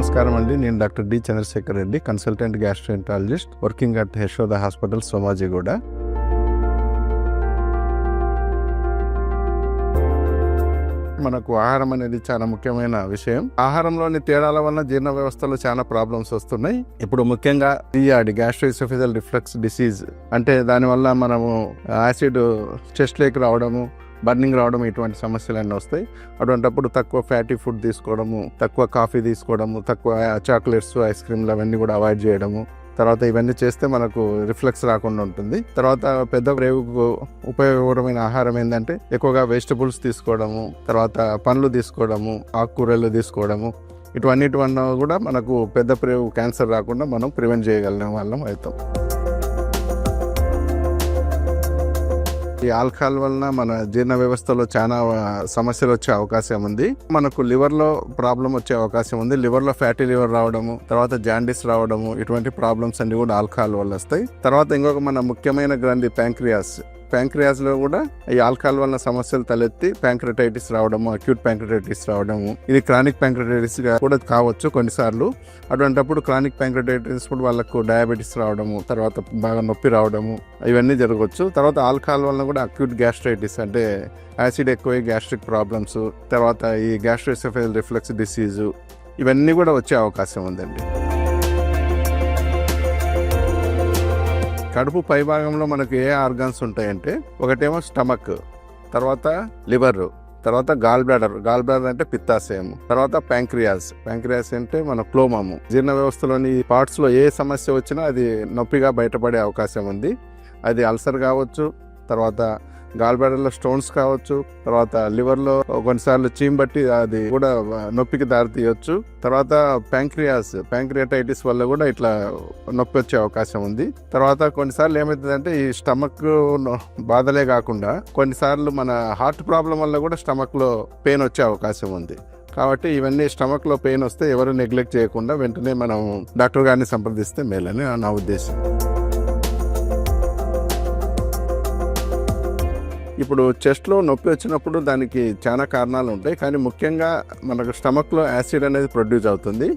నమస్కారం అండి. నేను doctor D Chandrasekhar Reddy consultant gastroenterologist working at Yashoda hospital Somajiguda మనకు ఆహారం అనేది చాలా ముఖ్యమైన విషయం. ఆహారంలోని తేడాల వల్ల జీర్ణ వ్యవస్థలో చాలా ప్రాబ్లమ్స్ వస్తున్నాయి. ఇప్పుడు ముఖ్యంగా డిఆర్డి గ్యాస్ట్రోఇసోఫిజల్ రిఫ్లక్స్ డిసీజ్ అంటే దానివల్ల మనము యాసిడ్ చెస్ట్ లేక్ రావడము బర్నింగ్ రావడం ఇటువంటి సమస్యలన్నీ వస్తాయి. అటువంటప్పుడు తక్కువ ఫ్యాటీ ఫుడ్ తీసుకోవడము తక్కువ కాఫీ తీసుకోవడము తక్కువ చాక్లెట్స్ ఐస్ క్రీమ్లు అవన్నీ కూడా అవాయిడ్ చేయడము. తర్వాత ఇవన్నీ చేస్తే మనకు రిఫ్లెక్స్ రాకుండా ఉంటుంది. తర్వాత పెద్ద రేవుకు ఉపయోగకరమైన ఆహారం ఏంటంటే ఎక్కువగా వెజిటబుల్స్ తీసుకోవడము తర్వాత పండ్లు తీసుకోవడము ఆకుకూరలు తీసుకోవడము. ఇటువన్నిటి వల్ల కూడా మనకు పెద్ద ప్రేవు క్యాన్సర్ రాకుండా మనం ప్రివెంట్ చేయగలిగిన వాళ్ళం అవుతాం. ఈ ఆల్కహాల్ వలన మన జీర్ణ వ్యవస్థలో చాలా సమస్యలు వచ్చే అవకాశం ఉంది. మనకు లివర్లో ప్రాబ్లం వచ్చే అవకాశం ఉంది. లివర్లో ఫ్యాటీ లివర్ రావడము తర్వాత జాండీస్ రావడము ఇటువంటి ప్రాబ్లమ్స్ అన్ని కూడా ఆల్కహాల్ వల్ల వస్తాయి. తర్వాత ఇంకొక మన ముఖ్యమైన గ్రంథి ప్యాంక్రియాస్ ప్యాంక్రియాస్లో కూడా ఈ ఆల్కహాల్ వల్ల సమస్యలు తలెత్తి ప్యాంక్రటైటిస్ రావడము అక్యూట్ ప్యాంక్రటైటిస్ రావడము ఇది క్రానిక్ ప్యాంక్రటైటిస్ కూడా కావచ్చు కొన్నిసార్లు. అటువంటప్పుడు క్రానిక్ ప్యాంక్రటైటిస్ కూడా వాళ్ళకు డయాబెటీస్ రావడము తర్వాత బాగా నొప్పి రావడము ఇవన్నీ జరగవచ్చు. తర్వాత ఆల్కహాల్ వల్ల కూడా అక్యూట్ గ్యాస్ట్రైటిస్ అంటే యాసిడ్ ఎక్కువ గ్యాస్ట్రిక్ ప్రాబ్లమ్స్ తర్వాత ఈ గ్యాస్ట్రోసెఫైల్ రిఫ్లెక్స్ డిసీజు ఇవన్నీ కూడా వచ్చే అవకాశం ఉందండి. కడుపు పైభాగంలో మనకు ఏ ఆర్గాన్స్ ఉంటాయంటే ఒకటేమో స్టమక్ తర్వాత లివర్ తర్వాత గాల్ బ్లాడర్. గాల్ బ్లాడర్ అంటే పిత్తాశయం తర్వాత ప్యాంక్రియాస్. ప్యాంక్రియాస్ అంటే మన క్లోమము. జీర్ణ వ్యవస్థలోని పార్ట్స్లో ఏ సమస్య వచ్చినా అది నొప్పిగా బయటపడే అవకాశం ఉంది. అది అల్సర్ కావచ్చు తర్వాత గాల్ బ్లాడర్లో స్టోన్స్ కావచ్చు తర్వాత లివర్లో కొన్నిసార్లు చీమ్ బట్టి అది కూడా నొప్పికి దారి తీయొచ్చు తర్వాత ప్యాంక్రియాస్ ప్యాంక్రియాటైటిస్ వల్ల కూడా ఇట్లా నొప్పి వచ్చే అవకాశం ఉంది. తర్వాత కొన్నిసార్లు ఏమవుతుందంటే ఈ స్టమక్ బాధలే కాకుండా కొన్నిసార్లు మన హార్ట్ ప్రాబ్లం వల్ల కూడా స్టమక్లో పెయిన్ వచ్చే అవకాశం ఉంది. కాబట్టి ఇవన్నీ స్టమక్లో పెయిన్ వస్తే ఎవరు నెగ్లెక్ట్ చేయకుండా వెంటనే మనం డాక్టర్ గారిని సంప్రదిస్తే మేలని నా ఉద్దేశం. ఇప్పుడు చెస్ట్లో నొప్పి వచ్చినప్పుడు దానికి చాలా కారణాలు ఉంటాయి. కానీ ముఖ్యంగా మనకు స్టమక్లో యాసిడ్ అనేది ప్రొడ్యూస్ అవుతుంది.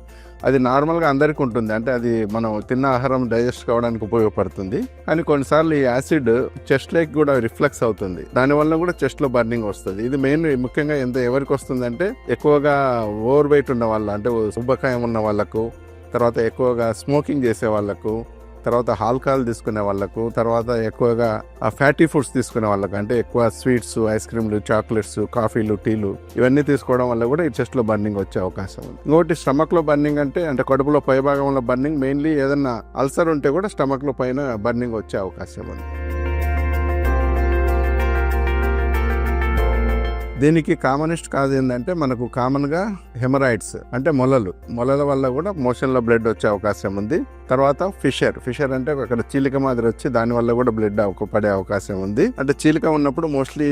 అది నార్మల్గా అందరికీ ఉంటుంది. అంటే అది మనం తిన్న ఆహారం డైజెస్ట్ కావడానికి ఉపయోగపడుతుంది. కానీ కొన్నిసార్లు ఈ యాసిడ్ చెస్ట్లోకి కూడా రిఫ్లెక్స్ అవుతుంది. దానివల్ల కూడా చెస్ట్లో బర్నింగ్ వస్తుంది. ఇది మెయిన్ ముఖ్యంగా ఎంత ఎవరికి వస్తుందంటే ఎక్కువగా ఓవర్ వెయిట్ ఉన్న వాళ్ళ అంటే ఉబ్బకాయం ఉన్న వాళ్ళకు తర్వాత ఎక్కువగా స్మోకింగ్ చేసే వాళ్ళకు తర్వాత ఆల్కహాల్ తీసుకునే వాళ్ళకు తర్వాత ఎక్కువగా ఆ ఫ్యాటీ ఫుడ్స్ తీసుకునే వాళ్ళకు అంటే ఎక్కువ స్వీట్స్ ఐస్ క్రీమ్లు చాక్లెట్స్ కాఫీలు టీలు ఇవన్నీ తీసుకోవడం వల్ల కూడా ఈ చెస్ట్లో బర్నింగ్ వచ్చే అవకాశం ఉంది. ఇంకోటి స్టమక్లో బర్నింగ్ అంటే అంటే కడుపులో పై భాగంలో బర్నింగ్ మెయిన్లీ ఏదన్నా అల్సర్ ఉంటే కూడా స్టమక్లో పైన బర్నింగ్ వచ్చే అవకాశం ఉంది. దీనికి కామనిస్ట్ కాదు ఏంటంటే మనకు కామన్గా హెమరాయిడ్స్ అంటే మొలలు. మొలల వల్ల కూడా మోషన్లో బ్లడ్ వచ్చే అవకాశం ఉంది. తర్వాత ఫిషర్ ఫిషర్ అంటే అక్కడ చీలిక మాదిరి వచ్చి దాని వల్ల కూడా బ్లడ్ పడే అవకాశం ఉంది. అంటే చీలిక ఉన్నప్పుడు మోస్ట్లీ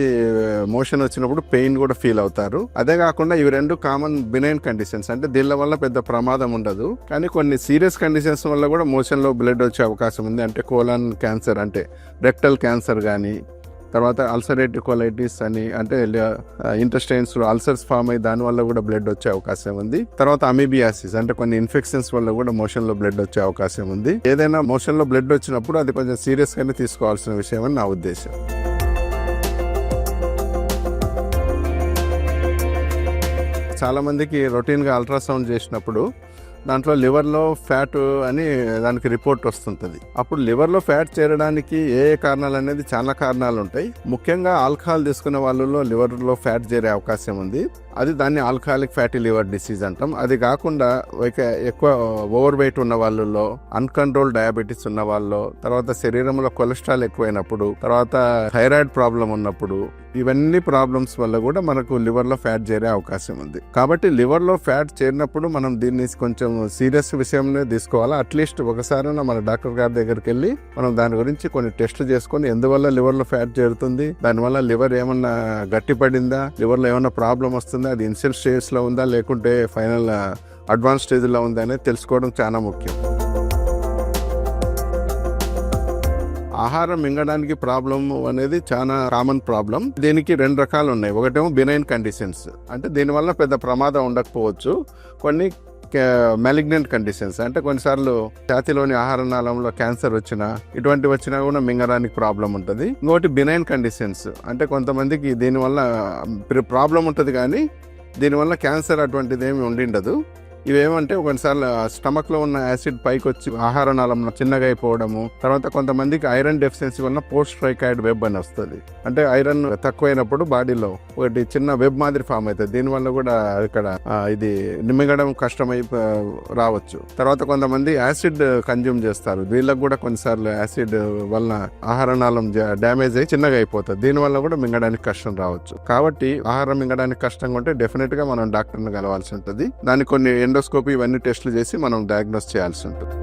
మోషన్ uh, వచ్చినప్పుడు పెయిన్ కూడా ఫీల్ అవుతారు. అదే కాకుండా ఇవి రెండు కామన్ బినైన్ కండిషన్స్ అంటే దీనిల వల్ల పెద్ద ప్రమాదం ఉండదు. కానీ కొన్ని సీరియస్ కండిషన్స్ వల్ల కూడా మోషన్లో బ్లడ్ వచ్చే అవకాశం ఉంది. అంటే కోలాన్ క్యాన్సర్ అంటే రెక్టల్ క్యాన్సర్ కానీ తర్వాత అల్సరేటివ్ కొలైటిస్ అని అంటే ఇంటెస్టైన్స్ అల్సర్స్ ఫామ్ అయ్యి దాని వల్ల కూడా బ్లడ్ వచ్చే అవకాశం ఉంది. తర్వాత అమీబియాసిస్ అంటే కొన్ని ఇన్ఫెక్షన్స్ వల్ల కూడా మోషన్లో బ్లడ్ వచ్చే అవకాశం ఉంది. ఏదైనా మోషన్లో బ్లడ్ వచ్చినప్పుడు అది కొంచెం సీరియస్ గానే తీసుకోవాల్సిన విషయం అని నా ఉద్దేశం. చాలామందికి రొటీన్గా అల్ట్రాసౌండ్ చేసినప్పుడు దాంట్లో లివర్లో ఫ్యాట్ అని దానికి రిపోర్ట్ వస్తుంటుంది. అప్పుడు లివర్లో ఫ్యాట్ చేరడానికి ఏ ఏ కారణాలు అనేది చాలా కారణాలు ఉంటాయి. ముఖ్యంగా ఆల్కహాల్ తీసుకునే వాళ్ళలో లివర్లో ఫ్యాట్ చేరే అవకాశం ఉంది. అది దాన్ని ఆల్కహాలిక్ ఫ్యాటీ లివర్ డిసీజ్ అంటాం. అది కాకుండా ఎక్కువ ఓవర్ వెయిట్ ఉన్న వాళ్ళలో అన్కంట్రోల్ డయాబెటీస్ ఉన్న వాళ్ళు తర్వాత శరీరంలో కొలెస్ట్రాల్ ఎక్కువైనప్పుడు తర్వాత థైరాయిడ్ ప్రాబ్లం ఉన్నప్పుడు ఇవన్నీ ప్రాబ్లమ్స్ వల్ల కూడా మనకు లివర్లో ఫ్యాట్ చేరే అవకాశం ఉంది. కాబట్టి లివర్లో ఫ్యాట్ చేరినప్పుడు మనం దీన్ని కొంచెం సీరియస్ విషయంలో తీసుకోవాలా? అట్లీస్ట్ ఒకసారి మన డాక్టర్ గారి దగ్గరికి వెళ్ళి మనం దాని గురించి కొన్ని టెస్ట్లు చేసుకొని ఎందువల్ల లివర్లో ఫ్యాట్ చేరుతుంది? దానివల్ల లివర్ ఏమన్నా గట్టిపడిందా? లివర్లో ఏమన్నా ప్రాబ్లం వస్తుందా? అది ఇన్సిల్ స్టేజ్లో ఉందా? లేకుంటే ఫైనల్ అడ్వాన్స్ స్టేజ్లో ఉందా? అనేది తెలుసుకోవడం చాలా ముఖ్యం. ఆహారం మింగడానికి ప్రాబ్లం అనేది చాలా కామన్ ప్రాబ్లం దీనికి రెండు రకాలు ఉన్నాయి. ఒకటేమో బినైన్ కండిషన్స్ అంటే దీనివల్ల పెద్ద ప్రమాదం ఉండకపోవచ్చు. కొన్ని మెలిగ్నెంట్ కండిషన్స్ అంటే కొన్నిసార్లు ఛాతీలోని ఆహార నాళంలో క్యాన్సర్ వచ్చినా ఇటువంటి వచ్చినా కూడా మింగడానికి ప్రాబ్లం ఉంటుంది. ఇంకోటి బినైన్ కండిషన్స్ అంటే కొంతమందికి దీనివల్ల ప్రాబ్లం ఉంటుంది కానీ దీనివల్ల క్యాన్సర్ అటువంటిది ఏమి ఉండిండదు ఇవేమంటే కొన్నిసార్లు స్టమక్లో ఉన్న యాసిడ్ పైకి వచ్చి ఆహార నాళంలో చిన్నగా అయిపోవడము తర్వాత కొంతమందికి ఐరన్ డెఫిషియన్సీ వల్ల పోస్ట్ ట్రైకాయిడ్ వెబ్ అని వస్తుంది. అంటే ఐరన్ తక్కువైనప్పుడు బాడీలో ఒకటి చిన్న వెబ్ మాదిరి ఫామ్ అవుతుంది దీనివల్ల కూడా ఇక్కడ ఇది నిమ్మగడం కష్టమై రావచ్చు. తర్వాత కొంతమంది యాసిడ్ కన్జ్యూమ్ చేస్తారు. వీళ్ళకి కూడా కొన్నిసార్లు యాసిడ్ వల్ల ఆహార నాళం డ్యామేజ్ అయ్యి చిన్నగా అయిపోతుంది. దీనివల్ల కూడా మింగడానికి కష్టం రావచ్చు. కాబట్టి ఆహారం మింగడానికి కష్టంగా ఉంటే డెఫినెట్గా మనం డాక్టర్ని కలవాల్సి ఉంటుంది. దానికి కొన్ని ఎండోస్కోపీ ఇవన్నీ టెస్టులు చేసి మనం డయాగ్నోస్ చేయాల్సి ఉంటుంది.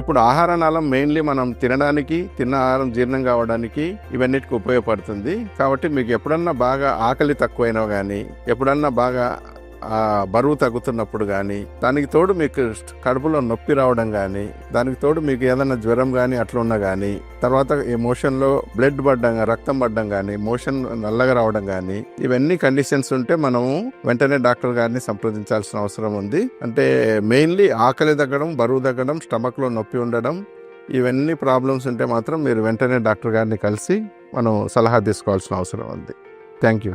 ఇప్పుడు ఆహార నాళం మెయిన్లీ మనం తినడానికి తిన్న ఆహారం జీర్ణం కావడానికి ఇవన్నిటికి ఉపయోగపడుతుంది. కాబట్టి మీకు ఎప్పుడన్నా బాగా ఆకలి తక్కువైనా కానీ ఎప్పుడన్నా బాగా బరువు తగ్గుతున్నప్పుడు కానీ దానికి తోడు మీకు కడుపులో నొప్పి రావడం కానీ దానికి తోడు మీకు ఏదైనా జ్వరం కానీ అట్లున్నా కానీ తర్వాత ఈ మోషన్లో బ్లడ్ పడ్డం రక్తం పడ్డం కానీ మోషన్ నల్లగా రావడం కానీ ఇవన్నీ కండిషన్స్ ఉంటే మనము వెంటనే డాక్టర్ గారిని సంప్రదించాల్సిన అవసరం ఉంది. అంటే మెయిన్లీ ఆకలి తగ్గడం బరువు తగ్గడం స్టమక్లో నొప్పి ఉండడం ఇవన్నీ ప్రాబ్లమ్స్ ఉంటే మాత్రం మీరు వెంటనే డాక్టర్ గారిని కలిసి మనం సలహా తీసుకోవాల్సిన అవసరం ఉంది. Thank you